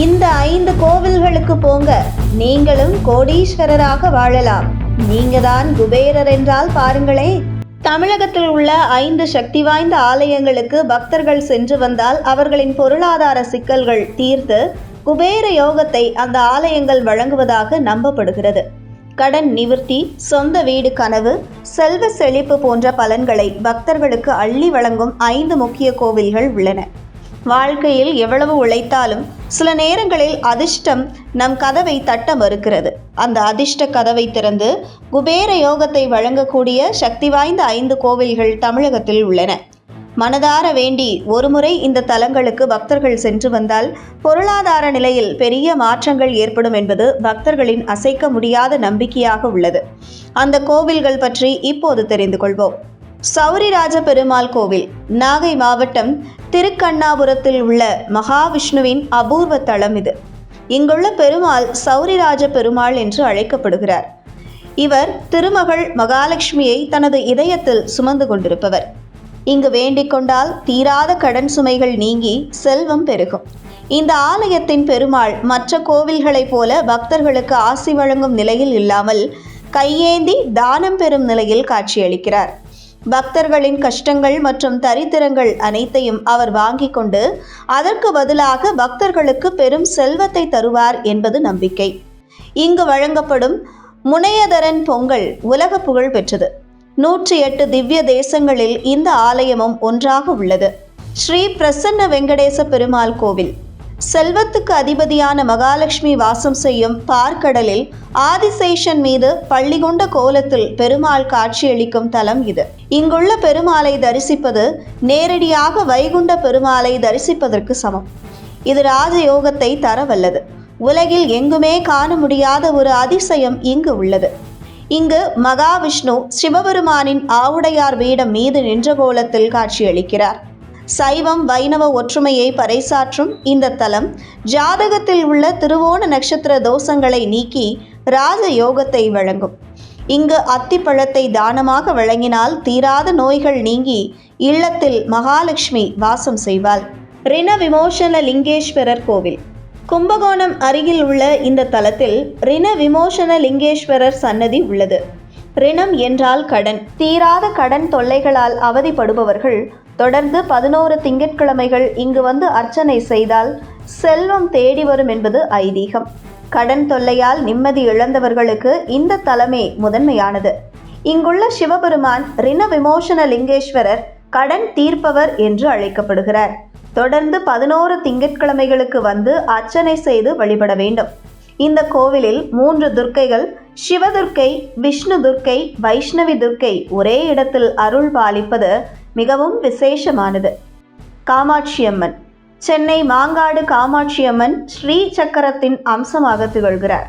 இந்த ஐந்து கோவில்களுக்கு போங்க. நீங்களும் கோடீஸ்வரராக வாழலாம். நீங்க தான் குபேரர் என்றால் பாருங்களே தமிழகத்தில் உள்ள ஐந்து சக்தி வாய்ந்த ஆலயங்களுக்கு பக்தர்கள் சென்று வந்தால் அவர்களின் பொருளாதார சிக்கல்கள் தீர்த்து குபேர யோகத்தை அந்த ஆலயங்கள் வழங்குவதாக நம்பப்படுகிறது. கடன் நிவர்த்தி சொந்த வீடு கனவு செல்வ செழிப்பு போன்ற பலன்களை பக்தர்களுக்கு அள்ளி வழங்கும் ஐந்து முக்கிய கோவில்கள் உள்ளன. வாழ்க்கையில் எவ்வளவு உழைத்தாலும் சில நேரங்களில் அதிர்ஷ்டம் நம் கதவை தட்ட மறுக்கிறது. அந்த அதிர்ஷ்ட கதவை திறந்து குபேர யோகத்தை வழங்கக்கூடிய சக்தி வாய்ந்த ஐந்து கோவில்கள் தமிழகத்தில் உள்ளன. மனதார வேண்டி ஒருமுறை இந்த தலங்களுக்கு பக்தர்கள் சென்று வந்தால் பொருளாதார நிலையில் பெரிய மாற்றங்கள் ஏற்படும் என்பது பக்தர்களின் அசைக்க முடியாத நம்பிக்கையாக உள்ளது. அந்த கோவில்கள் பற்றி இப்போது தெரிந்து கொள்வோம். சௌரிராஜ பெருமாள் கோவில் நாகை மாவட்டம் திருக்கண்ணாபுரத்தில் உள்ள மகாவிஷ்ணுவின் அபூர்வ தலம் இது. இங்குள்ள பெருமாள் சௌரிராஜ பெருமாள் என்று அழைக்கப்படுகிறார். இவர் திருமகள் மகாலட்சுமியை தனது இதயத்தில் சுமந்து கொண்டிருப்பவர். இங்கு வேண்டிக் கொண்டால் தீராத கடன் சுமைகள் நீங்கி செல்வம் பெருகும். இந்த ஆலயத்தின் பெருமாள் மற்ற கோவில்களைப் போல பக்தர்களுக்கு ஆசி வழங்கும் நிலையில் இல்லாமல் கையேந்தி தானம் பெறும் நிலையில் காட்சியளிக்கிறார். பக்தர்களின் கஷ்டங்கள் மற்றும் தரித்திரங்கள் அனைத்தையும் அவர் வாங்கிக் கொண்டு அதற்கு பதிலாக பக்தர்களுக்கு பெரும் செல்வத்தை தருவார் என்பது நம்பிக்கை. இங்கு வழங்கப்படும் முனையதரன் பொங்கல் உலக புகழ் பெற்றது. நூற்றி எட்டு திவ்ய தேசங்களில் இந்த ஆலயமும் ஒன்றாக உள்ளது. ஸ்ரீ பிரசன்ன வெங்கடேச பெருமாள் கோவில். செல்வத்துக்கு அதிபதியான மகாலட்சுமி வாசம் செய்யும் பார்க்கடலில் ஆதிசேஷன் மீது பள்ளி கொண்ட கோலத்தில் பெருமாள் காட்சியளிக்கும் தலம் இது. இங்குள்ள பெருமாளை தரிசிப்பது நேரடியாக வைகுண்ட பெருமாளை தரிசிப்பதற்கு சமம். இது ராஜயோகத்தை தரவல்லது. உலகில் எங்குமே காண முடியாத ஒரு அதிசயம் இங்கு உள்ளது. இங்கு மகாவிஷ்ணு சிவபெருமானின் ஆவுடையார் வீடம் மீது நின்ற கோலத்தில் காட்சியளிக்கிறார். சைவம் வைணவ ஒற்றுமையை பறைசாற்றும் இந்த தலம் ஜாதகத்தில் உள்ள திருவோண நட்சத்திர தோஷங்களை நீக்கி ராஜ யோகத்தை வழங்கும். இங்கு அத்திப்பழத்தை தானமாக வழங்கினால் தீராத நோய்கள் நீங்கி இல்லத்தில் மகாலட்சுமி வாசம் செய்வாள். ரிண விமோசன லிங்கேஸ்வரர் கோவில். கும்பகோணம் அருகில் உள்ள இந்த தலத்தில் ரிண விமோசன லிங்கேஸ்வரர் சன்னதி உள்ளது. ரிணம் என்றால் கடன். தீராத கடன் தொல்லைகளால் அவதிப்படுபவர்கள் தொடர்ந்து பதினோரு திங்கட்கிழமைகள் இங்கு வந்து அர்ச்சனை செய்தால் செல்வம் தேடி வரும் என்பது ஐதீகம். கடன் தொல்லையால் நிம்மதி இழந்தவர்களுக்கு இந்த தலமே முதன்மையானது. இங்குள்ள சிவபெருமான் ரிண விமோசன லிங்கேஸ்வரர் கடன் தீர்ப்பவர் என்று அழைக்கப்படுகிறார். தொடர்ந்து பதினோரு திங்கட்கிழமைகளுக்கு வந்து அர்ச்சனை செய்து வழிபட வேண்டும். இந்த கோவிலில் மூன்று துர்க்கைகள் சிவதுர்க்கை விஷ்ணு துர்க்கை வைஷ்ணவி துர்க்கை ஒரே இடத்தில் அருள் பாலிப்பது மிகவும் விசேஷமானது. காமாட்சியம்மன். சென்னை மாங்காடு காமாட்சியம்மன் ஸ்ரீ சக்கரத்தின் அம்சமாக திகழ்கிறார்.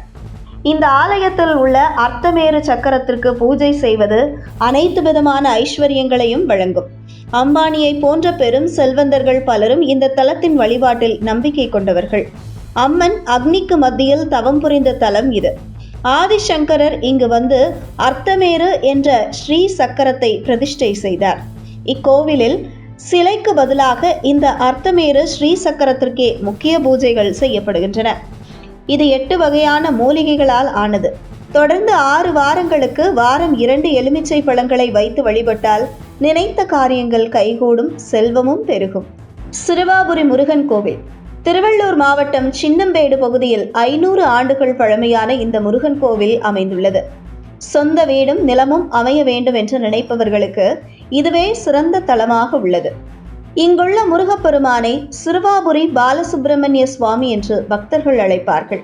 இந்த ஆலயத்தில் உள்ள அர்த்தமேரு சக்கரத்திற்கு பூஜை செய்வது அனைத்து விதமான ஐஸ்வர்யங்களையும் வழங்கும். அம்பானியை போன்ற பெரும் செல்வந்தர்கள் பலரும் இந்த தலத்தின் வழிபாட்டில் நம்பிக்கை கொண்டவர்கள். அம்மன் அக்னிக்கு மத்தியில் தவம் புரிந்த தலம் இது. ஆதிசங்கரர் இங்கு வந்து அர்த்தமேரு என்ற ஸ்ரீ சக்கரத்தை பிரதிஷ்டை செய்தார். இக்கோவிலில் சிலைக்கு பதிலாக இந்த அர்த்தமேறு ஸ்ரீ சக்கரத்திற்கே முக்கிய பூஜைகள் செய்யப்படுகின்றன. இது எட்டு வகையான மூலிகைகளால் ஆனது. தொடர்ந்து ஆறு வாரங்களுக்கு வாரம் இரண்டு எலுமிச்சை பழங்களை வைத்து வழிபட்டால் நினைத்த காரியங்கள் கைகூடும் செல்வமும் பெருகும். சிறுவாபுரி முருகன் கோவில். திருவள்ளூர் மாவட்டம் சின்னம்பேடு பகுதியில் ஐநூறு ஆண்டுகள் பழமையான இந்த முருகன் கோவில் அமைந்துள்ளது. சொந்த வீடும் நிலமும் அமைய வேண்டும் என்று நினைப்பவர்களுக்கு இதுவே சிறந்த தலமாக உள்ளது. இங்குள்ள முருகப்பெருமானை சிறுவாபுரி பாலசுப்பிரமணிய சுவாமி என்று பக்தர்கள் அழைப்பார்கள்.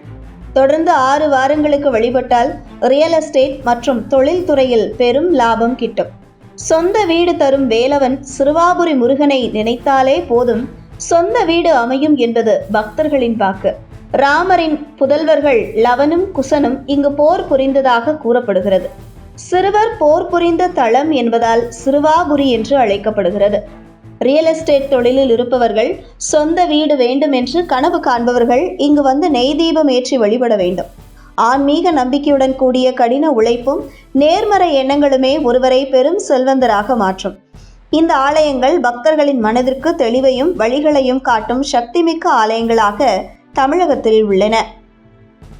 தொடர்ந்து ஆறு வாரங்களுக்கு வழிபட்டால் ரியல் எஸ்டேட் மற்றும் தொழில்துறையில் பெரும் லாபம் கிட்டும். சொந்த வீடு தரும் வேலவன் சிறுவாபுரி முருகனை நினைத்தாலே போதும். சொந்த வீடு அமையும் என்பது பக்தர்களின் வாக்கு. ராமரின் புதல்வர்கள் லவனும் குசனும் இங்கு போர் புரிந்ததாக கூறப்படுகிறது. சிறுவர் போர் புரிந்த தளம் என்பதால் சிறுவாபுரி என்று அழைக்கப்படுகிறது. ரியல் எஸ்டேட் தொழிலில் இருப்பவர்கள் சொந்த வீடு வேண்டும் என்று கனவு காண்பவர்கள் இங்கு வந்து நெய் தீபம் ஏற்றி வழிபட வேண்டும். ஆன்மீக நம்பிக்கையுடன் கூடிய கடின உழைப்பும் நேர்மறை எண்ணங்களுமே ஒருவரை பெரும் செல்வந்தராக மாற்றும். இந்த ஆலயங்கள் பக்தர்களின் மனதிற்கு தெளிவையும் வழிகளையும் காட்டும் சக்திமிக்க ஆலயங்களாக தமிழகத்தில் உள்ளன.